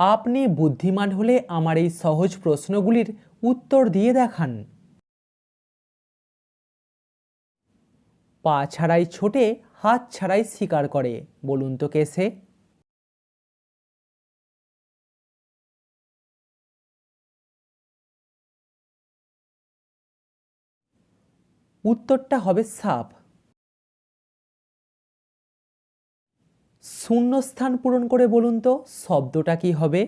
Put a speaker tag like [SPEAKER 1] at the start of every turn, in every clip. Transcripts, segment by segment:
[SPEAKER 1] আপনি বুদ্ধিমান হলে আমার এই সহজ প্রশ্নগুলির উত্তর দিয়ে দেখান। পা ছাড়াই ছোটে, হাত ছাড়াই শিকার করে, বলুন তো কে সে? উত্তরটা হবে সাপ। শূন্যস্থান পূরণ করে বলুন তো, শব্দটা কি হবে?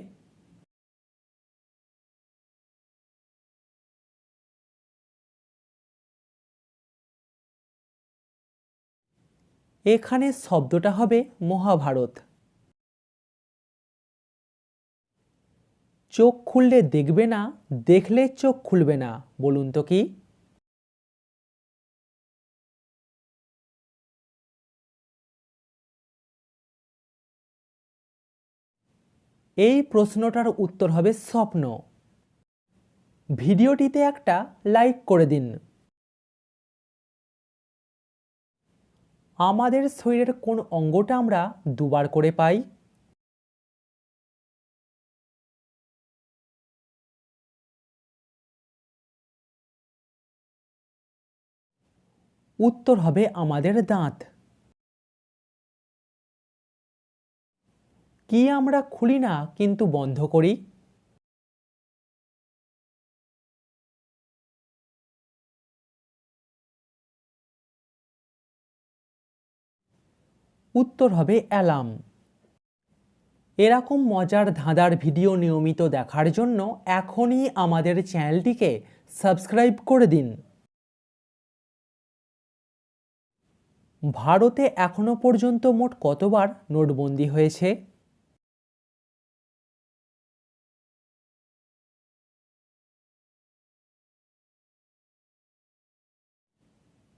[SPEAKER 1] এখানে শব্দটা হবে মহাভারত। চোখ খুললে দেখবে না, দেখলে চোখ খুলবে না, বলুন তো কি? এই প্রশ্নটার উত্তর হবে স্বপ্ন। ভিডিওটিতে একটা লাইক করে দিন। আমাদের শরীরের কোন অঙ্গটা আমরা দুবার করে পাই? উত্তর হবে আমাদের দাঁত। কি আমরা খুলি না কিন্তু বন্ধ করি? উত্তর হবে অ্যালার্ম। এরকম মজার ধাঁধার ভিডিও নিয়মিত দেখার জন্য এখনই আমাদের চ্যানেলটিকে সাবস্ক্রাইব করে দিন। ভারতে এখনও পর্যন্ত মোট কতবার নোটবন্দি হয়েছে?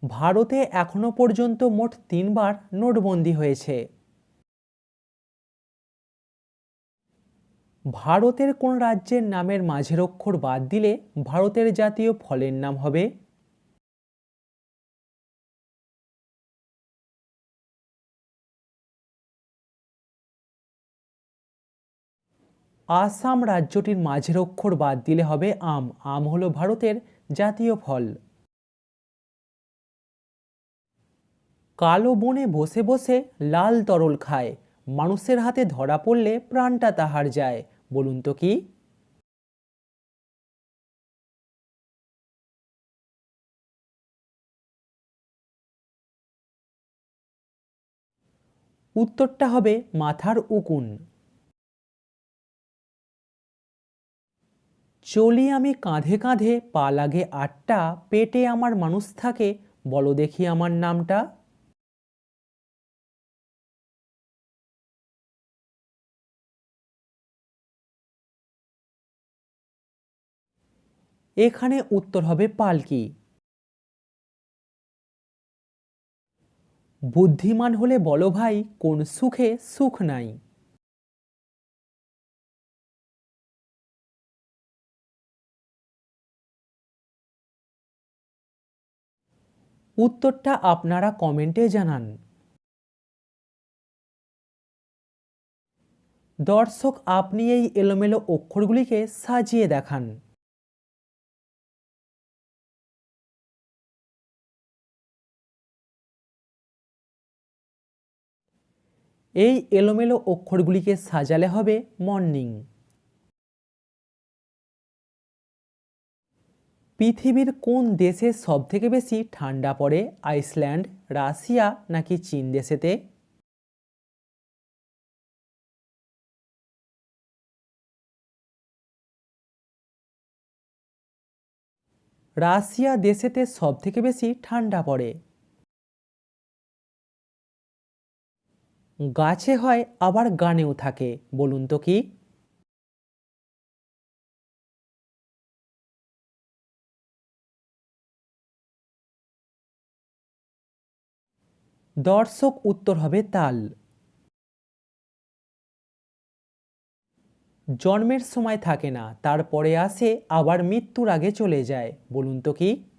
[SPEAKER 1] ভারতে এখনও পর্যন্ত মোট তিনবার নোটবন্দি হয়েছে। ভারতের কোন রাজ্যের নামের মাঝের অক্ষর বাদ দিলে ভারতের জাতীয় ফলের নাম হবে? আসাম রাজ্যটির মাঝের অক্ষর বাদ দিলে হবে আম। আম হলো ভারতের জাতীয় ফল। কালো বনে বসে বসে লাল তরল খায়। মানুষের হাতে ধরা পড়লে প্রাণটা তাহার যায়। বলুন তো কি? উত্তরটা হবে মাথার উকুন। চলি আমি কাঁধে কাঁধে, পা লাগে আটটা, পেটে আমার মানুষ থাকে, বলো দেখি আমার নামটা। এখানে উত্তর হবে পালকি। বুদ্ধিমান হলে বলো ভাই, কোন সুখে সুখ নাই। উত্তরটা আপনারা কমেন্টে জানান। দর্শক, আপনি এই এলোমেলো অক্ষরগুলিকে সাজিয়ে দেখান। এই এলোমেলো অক্ষরগুলিকে সাজালে হবে মর্নিং। পৃথিবীর কোন দেশে সবথেকে বেশি ঠান্ডা পড়ে, আইসল্যান্ড, রাশিয়া নাকি চীন দেশেতে? রাশিয়া দেশেতে সবথেকে বেশি ঠান্ডা পড়ে গাছে হয়, আবার গানেও থাকে। বলুন তো কি? দর্শক, উত্তর হবে তাল। জন্মের সময় থাকে না, তারপরে আসে, আবার মৃত্যুর আগে চলে যায়। বলুন তো কি?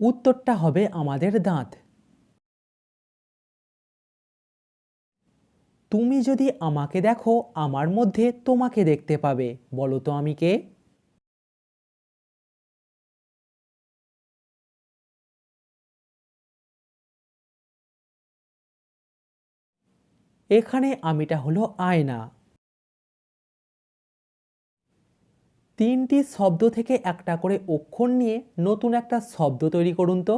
[SPEAKER 1] উত্তরটা হবে আমাদের দাঁত। তুমি যদি আমাকে দেখো, আমার মধ্যে তোমাকে দেখতে পাবে। বলো তো আমি কে? এখানে আমিটা হলো আয়না। তিনটি শব্দ থেকে একটা করে অক্ষর নিয়ে নতুন একটা শব্দ তৈরি করুন তো।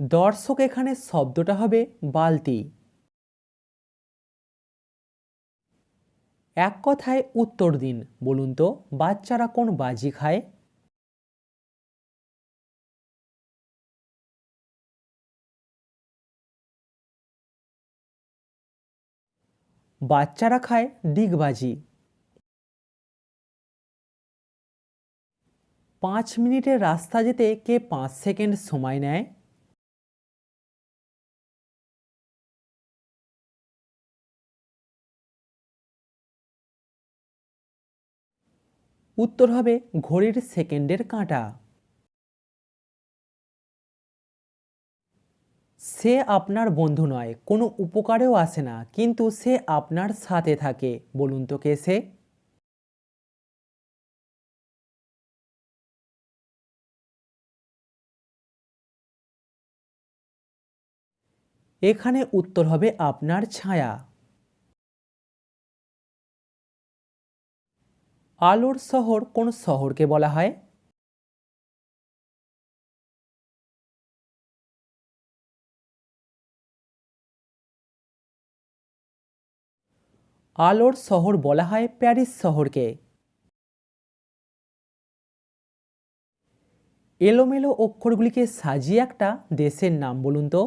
[SPEAKER 1] দর্শক, এখানে শব্দটা হবে বালতি। এক কথায় উত্তর দিন, বলুন তো, বাচ্চারা কোন বাজি খায়? বাচ্চারা খায় ডিগবাজি। পাঁচ মিনিটের রাস্তা যেতে কে পাঁচ সেকেন্ড সময় নেয়? উত্তর হবে ঘড়ির সেকেন্ডের কাঁটা। সে আপনার বন্ধু নয়, কোনো উপকারেও আসে না, কিন্তু সে আপনার সাথে থাকে। বলুন তো কে সে? এখানে উত্তর হবে আপনার ছায়া। আলোর শহর কোন শহরকে বলা হয়? আলোর শহর বলা হয় প্যারিস শহরকে। এলোমেলো অক্ষরগুলিকে সাজিয়ে একটা দেশের নাম বলুন তো।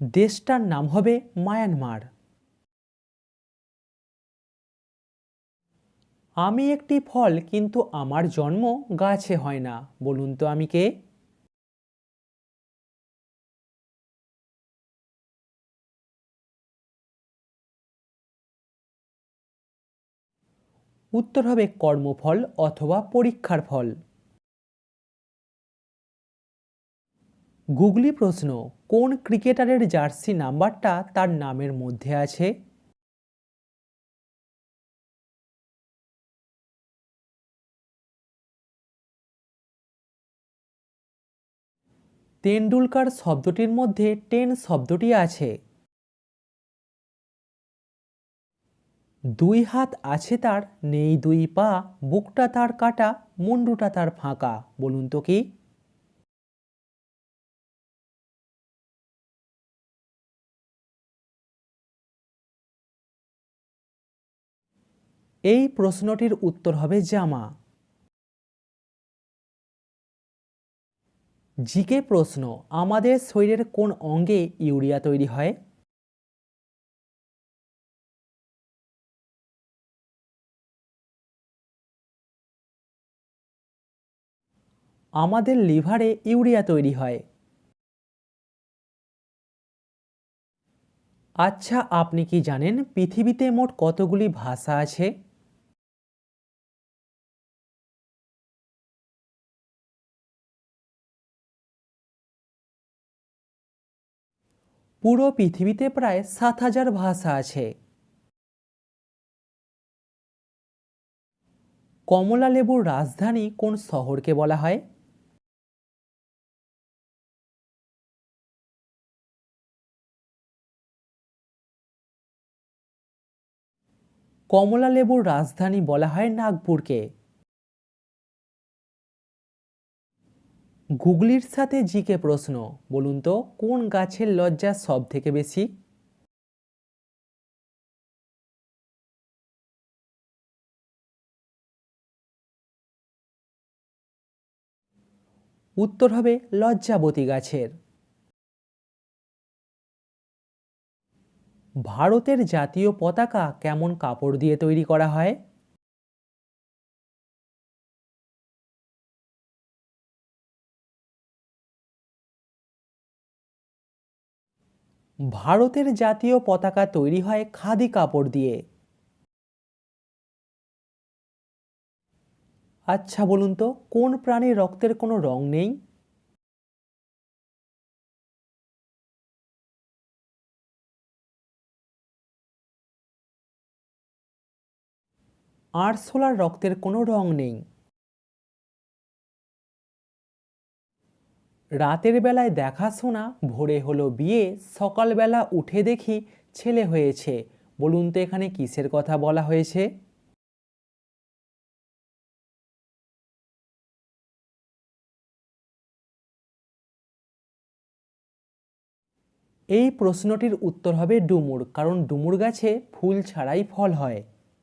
[SPEAKER 1] দেশটার নাম হবে মায়ানমার। আমি একটি ফল, কিন্তু আমার জন্ম গাছে হয় না। বলুন তো আমি কে? উত্তর হবে কর্মফল অথবা পরীক্ষার ফল। গুগলি প্রশ্ন, কোন ক্রিকেটারের জার্সি নাম্বারটা তার নামের মধ্যে আছে? তেন্ডুলকার শব্দটির মধ্যে টেন শব্দটি আছে। দুই হাত আছে তার, নেই দুই পা, বুকটা তার কাটা, মুন্ডুটা তার ফাঁকা, বলুন তো কি? এই প্রশ্নটির উত্তর হবে জামা। জিকে প্রশ্ন, আমাদের শরীরের কোন অঙ্গে ইউরিয়া তৈরি হয়? আমাদের লিভারে ইউরিয়া তৈরি হয়। আচ্ছা আপনি কি জানেন পৃথিবীতে মোট কতগুলি ভাষা আছে? পুরো পৃথিবীতে প্রায় সাত হাজার ভাষা আছে। কমলা লেবুর রাজধানী কোন শহরকে বলা হয়? কমলা লেবুর রাজধানী বলা হয় নাগপুরকে। গুগলির সাথে জিকে প্রশ্ন, বলুন তো, কোন গাছের লজ্জা সব থেকে বেশি? উত্তর হবে লজ্জাবতী গাছের। ভারতের জাতীয় পতাকা কেমন কাপড় দিয়ে তৈরি করা হয়? ভারতের জাতীয় পতাকা তৈরি হয় খাদি কাপড় দিয়ে। আচ্ছা বলুন তো, কোন প্রাণীর রক্তের কোনো রং নেই? আরশোলার রক্তের কোনো রং নেই। রাতের বেলায় দেখাশোনা ভোরে হলো বিয়ে, সকালবেলা উঠে দেখি ছেলে হয়েছে। বলুন তো এখানে কিসের কথা বলা হয়েছে? এই প্রশ্নটির উত্তর হবে ডুমুর, কারণ ডুমুর গাছে ফুল ছাড়াই ফল হয়।